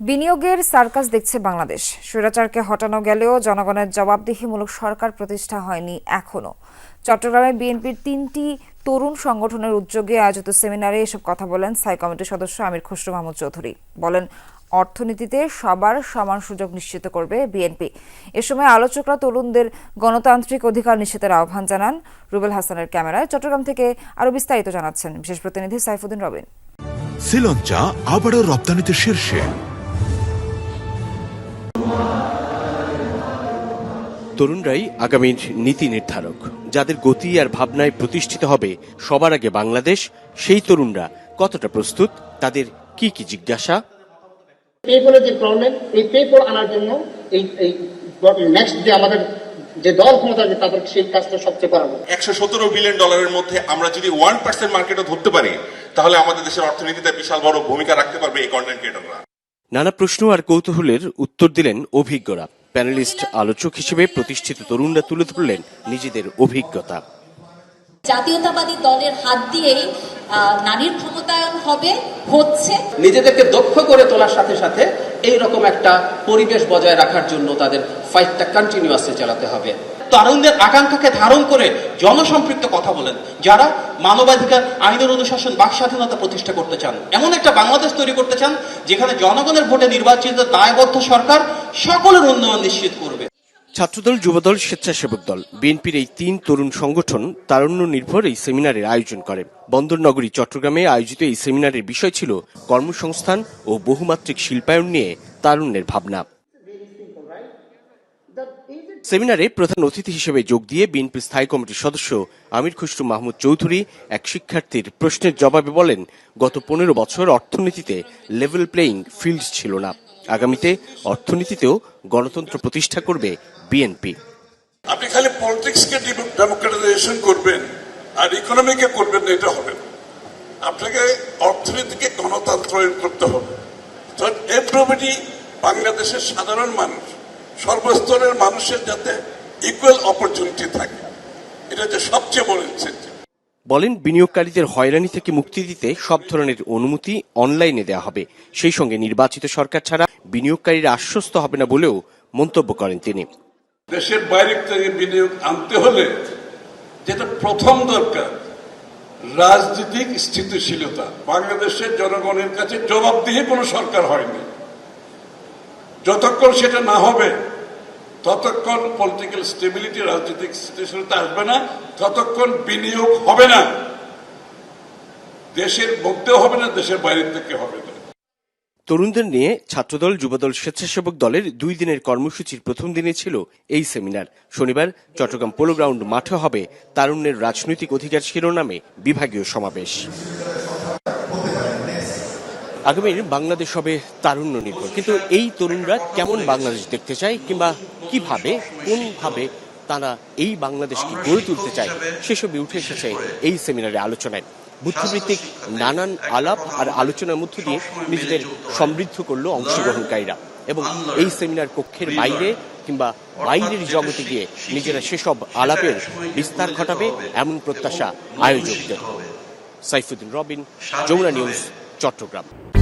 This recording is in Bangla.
বিনিয়োগের সার্কাস দেখছে বাংলাদেশ। স্বৈরাচারকে হটানো গেলেও জনগণের জবাবদিহিমূলক সরকার প্রতিষ্ঠা হয়নি এখনও। চট্টগ্রামে বিএনপির তিনটি তরুণ সংগঠনের উদ্যোগে আয়োজিত সেমিনারে এসব কথা বলেন স্থায়ী কমিটির সদস্য আমির খসরু মাহমুদ চৌধুরী। বলেন, অর্থনীতিতে সবার সমান সুযোগ নিশ্চিত করবে বিএনপি। এ সময় আলোচকরা তরুণদের গণতান্ত্রিক অধিকার নিশ্চিতের আহ্বান জানান। রুবেল হাসানের ক্যামেরায় চট্টগ্রাম থেকে আরও বিস্তারিত জানাচ্ছেন বিশেষ প্রতিনিধি সাইফুদ্দিন রবিন। শ্রীলঞ্চা আবারও রপ্তানিতে শীর্ষে। তরুণরাই আগামীর নীতি নির্ধারক। যাদের গতি আর ভাবনায় প্রতিষ্ঠিত হবে সবার আগে বাংলাদেশ সেই তরুণরা কতটা প্রস্তুত তাদের কি কি জিজ্ঞাসা? পেপলের যে প্রবলেম এই পেপল আনার জন্য এই এই নেক্সট যে আমাদের যে দল ক্ষমতা আছে তাদের সেই কাজটা সবচেয়ে করাবো একশো সতেরো বিলিয়ন ডলারের মধ্যে আমরা যদি ওয়ান পার্সেন্ট মার্কেটও ধরতে পারি তাহলে আমাদের দেশের অর্থনীতিতে বিশাল বড় ভূমিকা রাখতে পারবে এই কন্টেন্ট ক্রিয়েটররা নানা প্রশ্ন আর কৌতূহলের উত্তর দিলেন অভিজ্ঞরা। প্যানেলিস্ট আলোচক হিসেবে প্রতিষ্ঠিত তরুণরা তুলে ধরলেন নিজেদের অভিজ্ঞতা। জাতীয়তাবাদী দলের হাত দিয়েই নারীর ক্ষমতায়ন হবে হচ্ছে। নিজেদেরকে দক্ষ করে তোলার সাথে সাথে এই রকম একটা পরিবেশ বজায় রাখার জন্য তাদের ফাইটটা কন্টিনিউয়াসলি চালাতে হবে। তরুণদের আকাঙ্ক্ষাকে ধারণ করে জনসম্পৃক্ত কথা বলেন। যারা মানবাধিকার আইনের অনুশাসন বাক স্বাধীনতা প্রতিষ্ঠা করতে চান। এমন একটা বাংলাদেশ তৈরি করতে চান যেখানে জনগণের ভোটে নির্বাচিত দায়বদ্ধ সরকার সকলের উন্নয়ন নিশ্চিত করবে। ছাত্রদল, যুবদল, স্বেচ্ছাসেবক দল, বিএনপির এই তিন তরুণ সংগঠন তারুণ্য নির্ভর এই সেমিনারের আয়োজন করে। বন্দরনগরী, চট্টগ্রামে আয়োজিত এই সেমিনারের বিষয় ছিল কর্মসংস্থান ও বহুমাত্রিক শিল্পায়ন নিয়ে তারুণ্যের ভাবনা। সেমিনারে প্রধান অতিথি হিসেবে যোগ দিয়ে বিএনপি স্থায়ী কমিটির সদস্য আমির খসরু মাহমুদ চৌধুরী এক শিক্ষার্থীর প্রশ্নের জবাবে বলেন, গত পনেরো বছর অর্থনীতিতে লেভেল প্লেয়িং ফিল্ড ছিল না। আগামীতে অর্থনীতিতেও গণতন্ত্র প্রতিষ্ঠা করবে বিএনপি আপনি খালি পলিটিক্সকে ডেমোক্রেটাইজেশন করবেন আর ইকোনমিকে করবেন না এটা হবে আপনাকে অর্থনীতিকে গণতন্ত্রায়ন করতে হবে। এভরিবডি বাংলাদেশের সাধারণ মানুষ সর্বস্তরের মানুষের যাতে ইকুয়াল অপরচুনিটি থাকে। এটা হচ্ছে সবচেয়ে বড় ইনসেন্টিভ বলেন বিনিয়োগকারীদের হয়রানি থেকে মুক্তি দিতে সব ধরনের অনুমতি অনলাইনে দেওয়া হবে। সেই সঙ্গে নির্বাচিত সরকার ছাড়া বিনিয়োগকারীরা আশ্বস্ত হবে না বলেও মন্তব্য করেন তিনি। দেশের বাইরে থেকে বিনিয়োগ আনতে হলে যেটা প্রথম দরকার, রাজনৈতিক স্থিতিশীলতা। বাংলাদেশের জনগণের কাছে জবাবদিহি কোনো সরকার হয়নি। যতক্ষণ সেটা না হবে, ততক্ষণ পলিটিক্যাল স্টেবিলিটি রাজনৈতিক স্থিতিশীলতা আসবে না, ততক্ষণ বিনিয়োগ হবে না। দেশের মধ্যেও হবে না, দেশের বাইরে থেকে হবে না। তরুণদের নিয়ে ছাত্রদল, যুবদল, স্বেচ্ছাসেবক দলের দুই দিনের কর্মসূচির প্রথম দিনে ছিল এই সেমিনার। শনিবার চট্টগ্রাম পোলো গ্রাউন্ড মাঠে হবে তারুণ্যের রাজনৈতিক অধিকার শিরোনামে বিভাগীয় সমাবেশ। আগামীর বাংলাদেশ হবে তারুণ্য নির্ভর। কিন্তু এই তরুণরা কেমন বাংলাদেশ দেখতে চায় কিংবা কীভাবে, কোনভাবে তারা এই বাংলাদেশকে গড়ে তুলতে চায়, সেসবই উঠে এসেছে এই সেমিনারে আলোচনায়। বুদ্ধিবৃত্তিক নানান আলাপ আর আলোচনার মধ্য দিয়ে নিজেদের সমৃদ্ধ করল অংশগ্রহণকারীরা। এবং এই সেমিনার কক্ষের বাইরে কিংবা বাইরের জগতে গিয়ে নিজেরা সেসব আলাপের বিস্তার ঘটাবে এমন প্রত্যাশা আয়োজকদের। সাইফুদ্দিন রবিন, যমুনা নিউজ, চট্টগ্রাম।